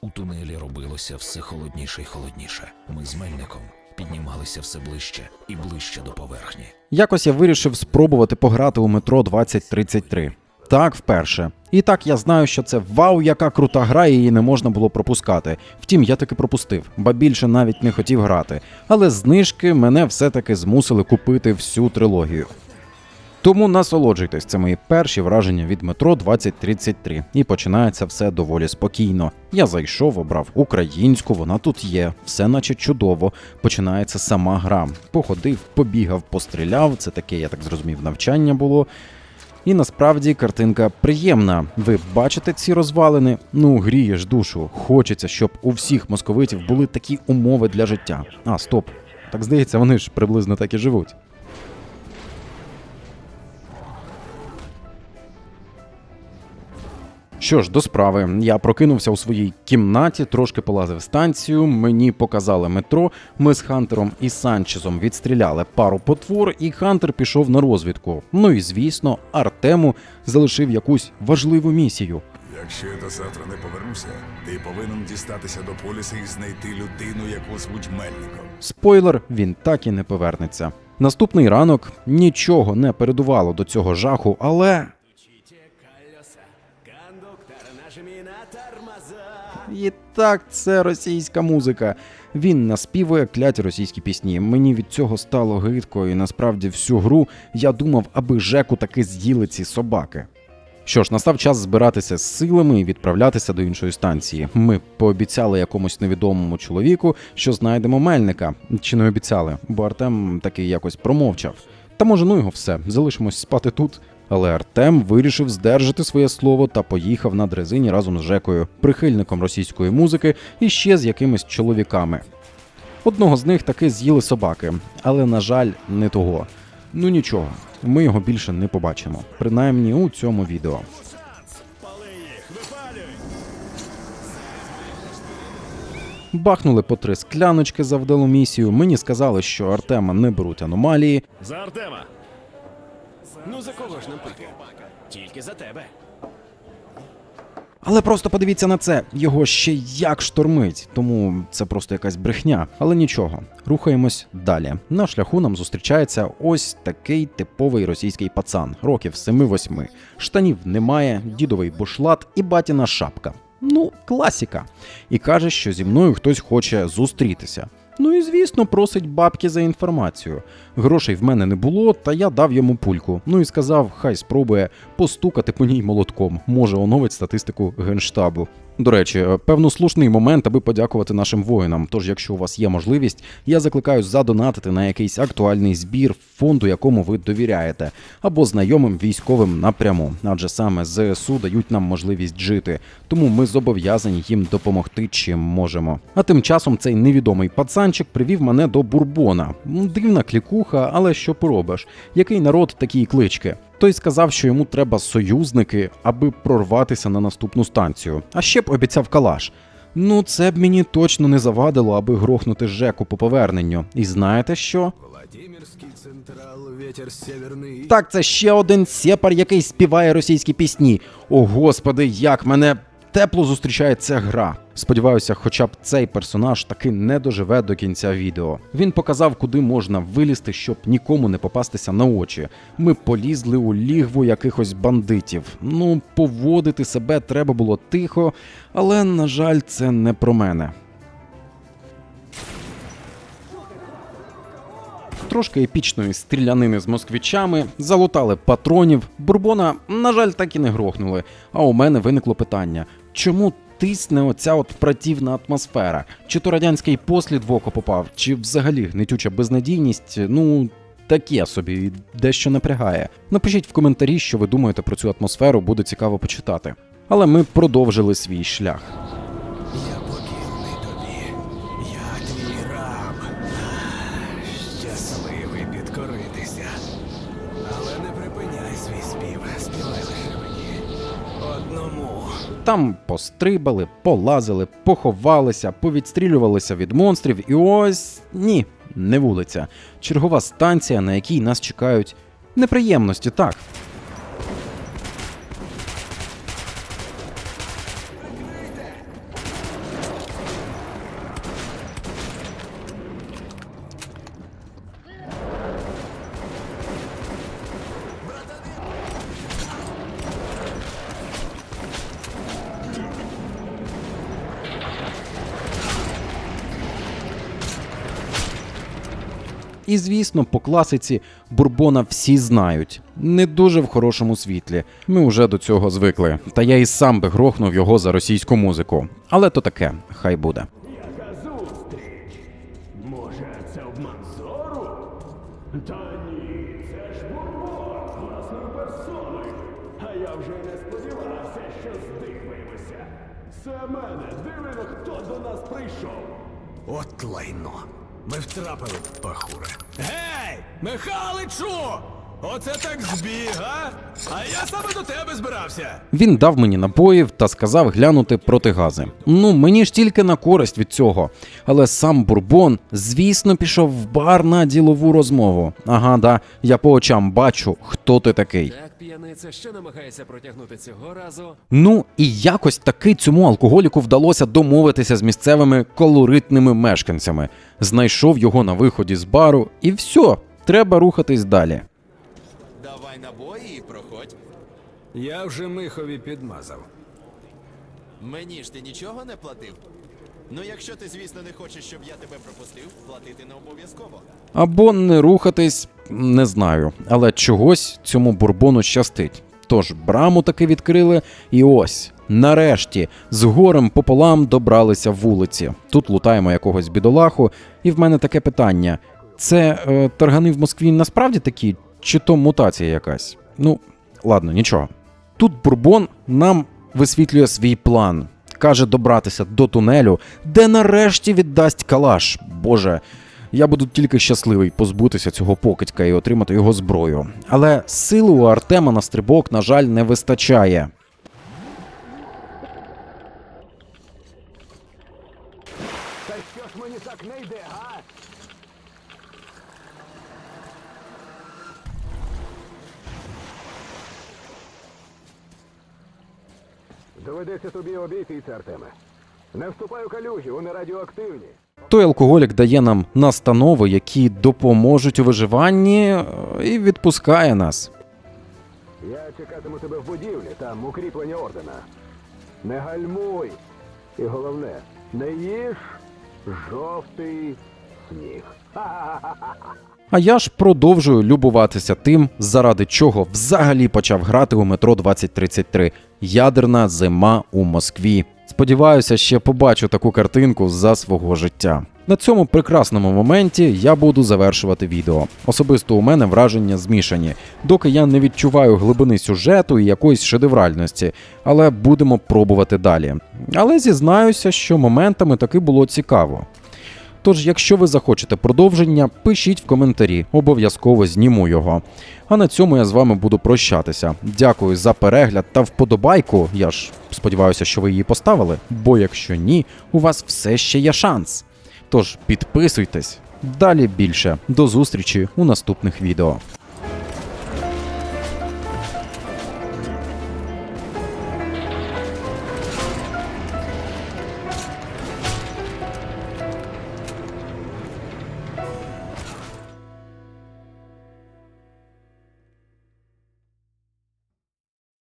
У тунелі робилося все холодніше й холодніше. Ми з Мельником піднімалися все ближче і ближче до поверхні. Якось я вирішив спробувати пограти у метро 2033. Так, вперше. І так я знаю, що це вау, яка крута гра, її не можна було пропускати. Втім, я таки пропустив, ба більше навіть не хотів грати. Але знижки мене все-таки змусили купити всю трилогію. Тому насолоджуйтесь, це мої перші враження від метро 2033. І починається все доволі спокійно. Я зайшов, обрав українську, вона тут є, все наче чудово. Починається сама гра. Походив, побігав, постріляв. Це таке, я так зрозумів, навчання було. І насправді картинка приємна. Ви бачите ці розвалини? Ну, грієш душу. Хочеться, щоб у всіх московитів були такі умови для життя. А, стоп. Так здається, вони ж приблизно так і живуть. Що ж, до справи, я прокинувся у своїй кімнаті, трошки полазив станцію. Мені показали метро. Ми з Хантером і Санчезом відстріляли пару потвор, і Хантер пішов на розвідку. Ну і звісно, Артему залишив якусь важливу місію. Якщо я до завтра не повернуся, ти повинен дістатися до поліса і знайти людину, яку звуть Мельником. Спойлер, він так і не повернеться. Наступний ранок нічого не передувало до цього жаху, але І так, це російська музика. Він наспівує кляті російські пісні. Мені від цього стало гидко, і насправді всю гру я думав, аби Жеку таки з'їли ці собаки. Що ж, настав час збиратися з силами і відправлятися до іншої станції. Ми пообіцяли якомусь невідомому чоловіку, що знайдемо мельника. Чи не обіцяли, бо Артем таки якось промовчав. Та може, ну його все, залишимось спати тут. Але Артем вирішив здержати своє слово та поїхав на дрезині разом з Жекою, прихильником російської музики і ще з якимись чоловіками. Одного з них таки з'їли собаки, але, на жаль, не того. Ну нічого, ми його більше не побачимо, принаймні у цьому відео. Бахнули по три скляночки за вдалу місію. Мені сказали, що Артема не беруть аномалії, За Артема. Ну за кого ж нам пити? Тільки за тебе. Але просто подивіться на це, його ще як штормить, тому це просто якась брехня. Але нічого, рухаємось далі. На шляху нам зустрічається ось такий типовий російський пацан, років 7-8. Штанів немає, дідовий бушлат і батіна шапка. Ну, класіка. І каже, що зі мною хтось хоче зустрітися. Ну і звісно, просить бабки за інформацію. Грошей в мене не було, та я дав йому пульку. Ну і сказав, хай спробує постукати по ній молотком. Може оновить статистику генштабу. До речі, е, певно, слушний момент, аби подякувати нашим воїнам. Тож, якщо у вас є можливість, я закликаю задонатити на якийсь актуальний збір фонду, якому ви довіряєте, або знайомим військовим напряму, адже саме ЗСУ дають нам можливість жити, тому ми зобов'язані їм допомогти чим можемо. А тим часом цей невідомий пацанчик привів мене до Бурбона. Дивна клікуха, але що поробиш? Який народ такі клички? Той сказав, що йому треба союзники, аби прорватися на наступну станцію. А ще б обіцяв калаш. Ну, це б мені точно не завадило, аби грохнути Жеку по поверненню. І знаєте що? Централ, ветер северний. Так, це ще один сепар, який співає російські пісні. О господи, як мене тепло зустрічає ця гра. Сподіваюся, хоча б цей персонаж таки не доживе до кінця відео. Він показав, куди можна вилізти, щоб нікому не попастися на очі. Ми полізли у лігву якихось бандитів. Ну, поводити себе треба було тихо, але на жаль, це не про мене. Трошки епічної стрілянини з москвичами, залутали патронів. Бурбона, на жаль, так і не грохнули. А у мене виникло питання: чому тисне оця от пратівна атмосфера? Чи то радянський послід в око попав, чи взагалі гнетюча безнадійність? Ну. Таке собі дещо напрягає. Напишіть в коментарі, що ви думаєте про цю атмосферу, буде цікаво почитати. Але ми продовжили свій шлях. Там пострибали, полазили, поховалися, повідстрілювалися від монстрів, і ось ні, не вулиця. Чергова станція, на якій нас чекають неприємності, так. І звісно, по класиці Бурбона всі знають. Не дуже в хорошому світлі. Ми вже до цього звикли. Та я і сам би грохнув його за російську музику. Але то таке, хай буде. Може, це обман зору? Та ні, це ж Бурбон власною персоною. А я вже не сподівався, що здихаємося. Семене, диви, ну, хто до нас прийшов. От лайно. Ми втрапили, пахуре. Гей! Михаличу! Оце так збіг, а? А я саме до тебе збирався. Він дав мені набоїв та сказав глянути протигази. Ну, мені ж тільки на користь від цього. Але сам Бурбон, звісно, пішов в бар на ділову розмову. Ага, да, я по очам бачу, хто ти такий. Так, п'яниця, що намагається протягнути цього разу? Ну і якось таки цьому алкоголіку вдалося домовитися з місцевими колоритними мешканцями. Знайшов його на виході з бару, і все, треба рухатись далі. Набої і проходь. Я вже Михові підмазав. Мені ж ти нічого не платив. Ну, якщо ти, звісно, не хочеш, щоб я тебе пропустив, платити не обов'язково. Або не рухатись, не знаю, але чогось цьому бурбону щастить. Тож браму таки відкрили, і ось. Нарешті з горем пополам добралися вулиці. Тут лутаємо якогось бідолаху, і в мене таке питання: це е, таргани в Москві насправді такі, чи то мутація якась? Ну, ладно, нічого. Тут Бурбон нам висвітлює свій план. Каже добратися до тунелю, де нарешті віддасть калаш. Боже, я буду тільки щасливий позбутися цього покидька і отримати його зброю. Але сили у Артема на стрибок, на жаль, не вистачає. Та що ж мені так не йде, а? Доведеться тобі обійтися, Артеме. Не вступай у калюжі, вони радіоактивні. Той алкоголік дає нам настанови, які допоможуть у виживанні, е, і відпускає нас. Я чекатиму тебе в будівлі, там укріплення ордена. Не гальмуй. І головне, не їж жовтий сніг. А я ж продовжую любуватися тим, заради чого взагалі почав грати у метро 2033 Ядерна зима у Москві. Сподіваюся, ще побачу таку картинку за свого життя. На цьому прекрасному моменті я буду завершувати відео. Особисто у мене враження змішані, доки я не відчуваю глибини сюжету і якоїсь шедевральності, але будемо пробувати далі. Але зізнаюся, що моментами таки було цікаво. Тож, якщо ви захочете продовження, пишіть в коментарі, обов'язково зніму його. А на цьому я з вами буду прощатися. Дякую за перегляд та вподобайку. Я ж сподіваюся, що ви її поставили, бо якщо ні, у вас все ще є шанс. Тож підписуйтесь. Далі більше. До зустрічі у наступних відео.